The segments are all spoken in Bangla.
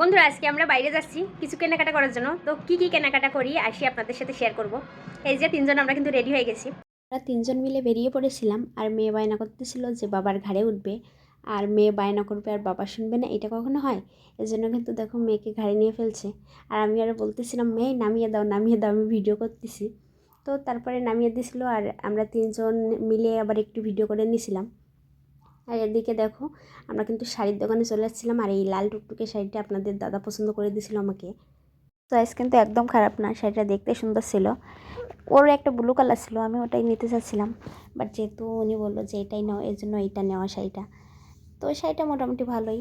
বন্ধুরা, আজকে আমরা বাইরে যাচ্ছি কিছু কেনাকাটা করার জন্য। তো কি কি কেনাকাটা করি আসি আপনাদের সাথে শেয়ার করব। এই যে তিনজন, আমরা কিন্তু রেডি হয়ে গেছি। আমরা তিনজন মিলে বেরিয়ে পড়েছিলাম আর মেয়ে বায়না করতেছিল যে বাবার ঘাড়ে উঠবে। আর মেয়ে বায়না করবে আর বাবা শুনবে না, এটা কখনো হয়? এর জন্য কিন্তু দেখো মেয়েকে ঘাড়ে নিয়ে ফেলছে। আর আমি আরও বলতেছিলাম, মেয়ে, নামিয়ে দাও নামিয়ে দাও, আমি ভিডিও করতেছি। তো তারপরে নামিয়ে দিছিল আর আমরা তিনজন মিলে আবার একটু ভিডিও করে নিয়েছিলাম আর এদিকে দেখো, আমরা কিন্তু শাড়ির দোকানে চলে আসছিলাম আর এই লাল টুকটুকে শাড়িটা আপনাদের দাদা পছন্দ করে দিয়েছিল আমাকে। চয়েস কিন্তু একদম খারাপ না, শাড়িটা দেখতে সুন্দর ছিল। ওর একটা ব্লু কালার ছিল, আমি ওটাই নিতে চাচ্ছিলাম। বাট যেহেতু উনি বলল যে এটাই নাও, এর জন্য এইটা নেওয়া শাড়িটা। তো শাড়িটা মোটামুটি ভালোই।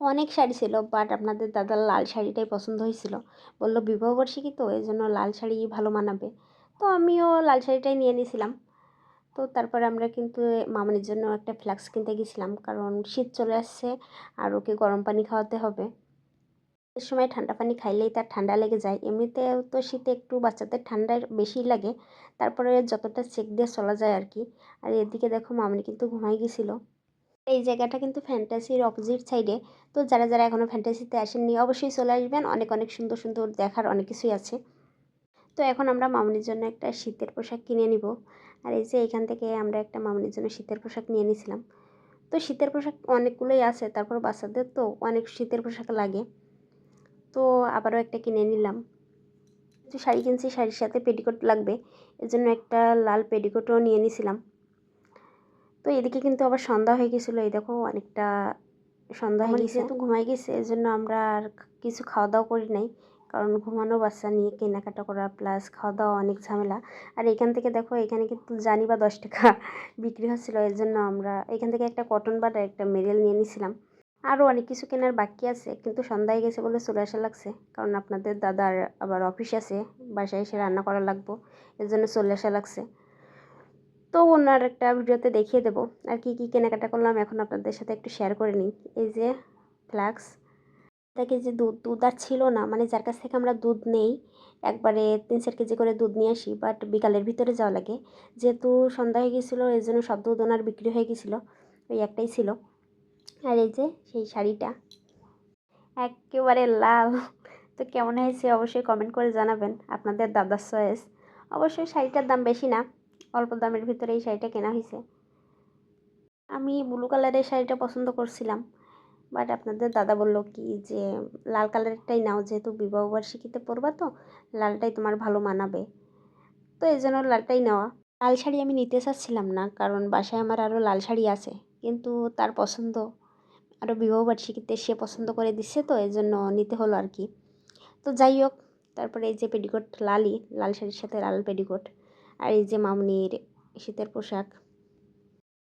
অনেক শাড়ি ছিল বাট আপনাদের দাদার লাল শাড়িটাই পছন্দ হয়েছিল। বলল বিবাহবার্ষিকী তো এই জন্য লাল শাড়ি ভালো মানাবে। তো আমিও লাল শাড়িটাই নিয়ে নিয়েছিলাম তো তারপরে আমরা কিন্তু মামনির জন্য একটা ফ্লাক্স কিনতে গেছিলাম, কারণ শীত চলে আসছে আর ওকে গরম পানি খাওয়াতে হবে। এর সময় ঠান্ডা পানি খাইলেই তার ঠান্ডা লেগে যায়। এমনিতেও তো শীতে একটু বাচ্চাদের ঠান্ডা বেশি লাগে, তারপরে যতটা চেক দিয়ে চলা যায় আর কি। আর এদিকে দেখো মামনি কিন্তু ঘুমাই গেছিল। এই জায়গাটা কিন্তু ফ্যান্টাসির অপোজিট সাইডে। তো যারা যারা এখনও ফ্যান্টাসিতে আসেননি, অবশ্যই চলে আসবেন। অনেক অনেক সুন্দর সুন্দর দেখার অনেক কিছুই আছে। তো এখন আমরা মামনির জন্য একটা শীতের পোশাক কিনে নিব। আর এই যে এখান থেকে আমরা একটা মামনির জন্য শীতের পোশাক নিয়ে নিয়েছিলাম তো শীতের পোশাক অনেকগুলোই আছে তারপর বাচ্চাদের তো অনেক শীতের পোশাক লাগে। তো আবারও একটা কিনে নিলাম। কিছু শাড়ি কিনছি শাড়ির সাথে পেটিকোট লাগবে। এর জন্য একটা লাল পেটিকোটও নিয়ে নিয়েছিলাম তো এদিকে কিন্তু আবার সন্ধ্যা হয়ে গেছিল এই দেখো অনেকটা সন্ধ্যা হয়ে গেছে। তো ঘুমাই গেছে। এর জন্য আমরা আর কিছু খাওয়া দাওয়া করি নাই। কারণ ঘুমানো বাচ্চা নিয়ে কেনাকাটা করা প্লাস খাওয়া দাওয়া অনেক ঝামেলা। আর এখান থেকে দেখো, এখানে কিন্তু জানি বা দশ টাকা বিক্রি হচ্ছিল, এর জন্য আমরা এখান থেকে একটা কটন আর একটা মেরেল নিয়ে নিয়েছিলাম আরও অনেক কিছু কেনার বাকি আছে, কিন্তু সন্ধ্যায় গেছে বলে চলে আসা লাগছে। কারণ আপনাদের দাদার আবার অফিস আছে, বাসায় এসে রান্না করা লাগবো, এর জন্য চলে আসা লাগছে। তো ওনার একটা ভিডিওতে দেখিয়ে দেবো, আর কি কী কেনাকাটা করলাম, এখন আপনাদের সাথে একটু শেয়ার করে নিই। এই যে ফ্লাক্স তাকে যে দুধ দুধ আর ছিল না মানে যার কাছ থেকে আমরা দুধ নেই, একবারে তিন চার কেজি করে দুধ নিয়ে আসি বাট বিকালের ভিতরে যাওয়া লাগে। যেহেতু সন্ধ্যা হয়ে গেছিল, এর জন্য সব দুধ ওনার বিক্রি হয়ে গেছিল, ওই একটাই ছিল। আর এই যে সেই শাড়িটা, একেবারে লাল। তো কেমন হয়েছে অবশ্যই কমেন্ট করে জানাবেন আপনাদের দাদার চয়েস অবশ্যই শাড়িটার দাম বেশি না, অল্প দামের ভিতরে এই শাড়িটা কেনা হয়েছে। আমি ব্লু কালারের শাড়িটা পছন্দ করছিলাম। বাট আপনাদের দাদা বলল কি যে, লাল কালারেরটাই নাও, যেহেতু বিবাহবার্ষিকীতে পরবা তো, লালটাই তোমার ভালো মানাবে। তো এই জন্য লালটাই নেওয়া। লাল শাড়ি আমি নিতে চাচ্ছিলাম না, কারণ বাসায় আমার আরও লাল শাড়ি আছে, কিন্তু তার পছন্দ। আরও বিবাহবার্ষিকীতে সে পছন্দ করে দিচ্ছে তো, এই জন্য নিতে হলো আর কি। তো যাই হোক, তারপরে এই যে পেটিকোট লালই লাল শাড়ির সাথে লাল পেটিকোট, আর এই যে মামনির শীতের পোশাক।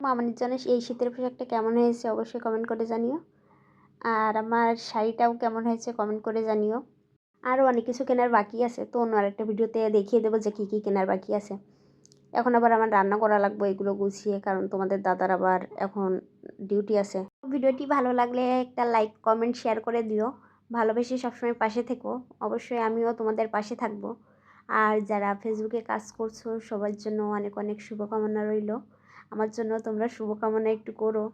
মামনির জন্য এই শীতের পোশাকটা কেমন হয়েছে অবশ্যই কমেন্ট করে জানিও। আর আমার শাড়িটাও কেমন হয়েছে কমেন্ট করে জানিও। আরও অনেক কিছু কেনার বাকি আছে, তো অন্য আরেকটা ভিডিওতে দেখিয়ে দেবো যে কী কী কেনার বাকি আছে। এখন আবার আমার রান্না করা লাগবে এগুলো গুছিয়ে, কারণ তোমাদের দাদার আবার এখন ডিউটি আছে। ভিডিওটি ভালো লাগলে একটা লাইক কমেন্ট শেয়ার করে দিও। ভালোবেসে সবসময় পাশে থেকো। অবশ্যই আমিও তোমাদের পাশে থাকব। আর যারা ফেসবুকে কাজ করছ, সবার জন্য অনেক অনেক শুভকামনা রইল। আমার জন্য তোমরা শুভকামনা একটু করো।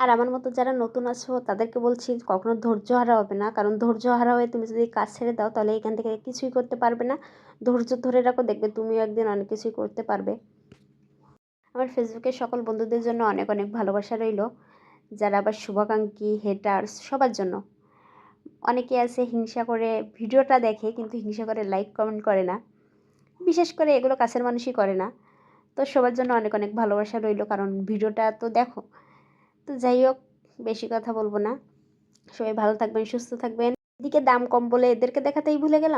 আর আমার মতো যারা নতুন আছো, তাদেরকে বলছি কখনো ধৈর্য হারা হবে না। কারণ ধৈর্য হারা হয়ে তুমি যদি কাজ ছেড়ে দাও, তাহলে এখান থেকে কিছুই করতে পারবে না। ধৈর্য ধরে রাখো, দেখবে তুমিও একদিন অনেক কিছুই করতে পারবে। আমার ফেসবুকের সকল বন্ধুদের জন্য অনেক অনেক ভালোবাসা রইল। যারা আবার শুভাকাঙ্ক্ষী হেটার্স সবার জন্য। অনেকে আছে হিংসা করে ভিডিওটা দেখে, কিন্তু হিংসা করে লাইক কমেন্ট করে না। বিশেষ করে এগুলো কাছের মানুষই করে না। তো সবার জন্য অনেক অনেক ভালোবাসা রইল, কারণ ভিডিওটা তো দেখো। তো যাই হোক, বেশি কথা বলব না। সবাই ভালো থাকবেন, সুস্থ থাকবেন। এদিকে দাম কম বলে এদেরকে দেখাতেই ভুলে গেলাম।